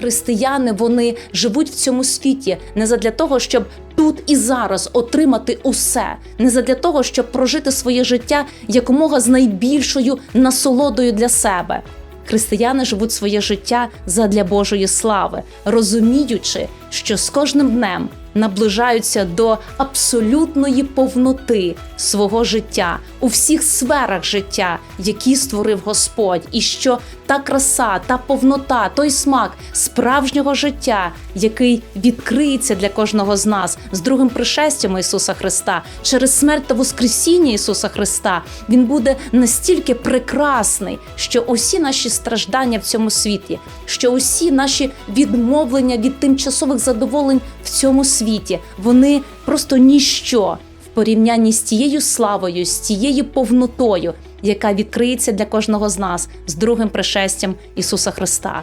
Християни вони живуть в цьому світі не задля того, щоб тут і зараз отримати усе, не задля того, щоб прожити своє життя якомога з найбільшою насолодою для себе. Християни живуть своє життя задля Божої слави, розуміючи, що з кожним днем наближаються до абсолютної повноти свого життя у всіх сферах життя, які створив Господь, і що та краса, та повнота, той смак справжнього життя, який відкриється для кожного з нас з другим пришестям Ісуса Христа, через смерть та воскресіння Ісуса Христа, Він буде настільки прекрасний, що усі наші страждання в цьому світі, що усі наші відмовлення від тимчасових задоволень в цьому світі, вони просто ніщо в порівнянні з тією славою, з тією повнотою, яка відкриється для кожного з нас з другим пришестям Ісуса Христа.